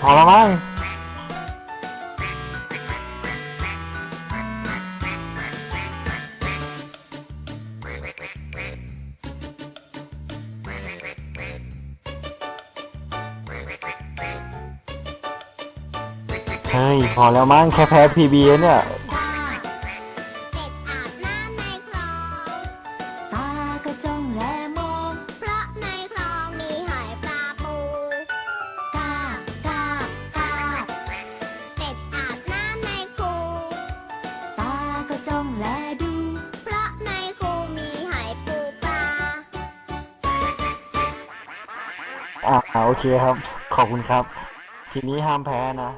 พอแล้วมั้งเฮ้ยพอแล้วมั้งแค่แพ้พีบีเนี่ย องแลดู เพราะในครูมีหายปูปลา อ่าโอเคครับ ขอบคุณครับ ทีนี้ห้ามแพ้นะ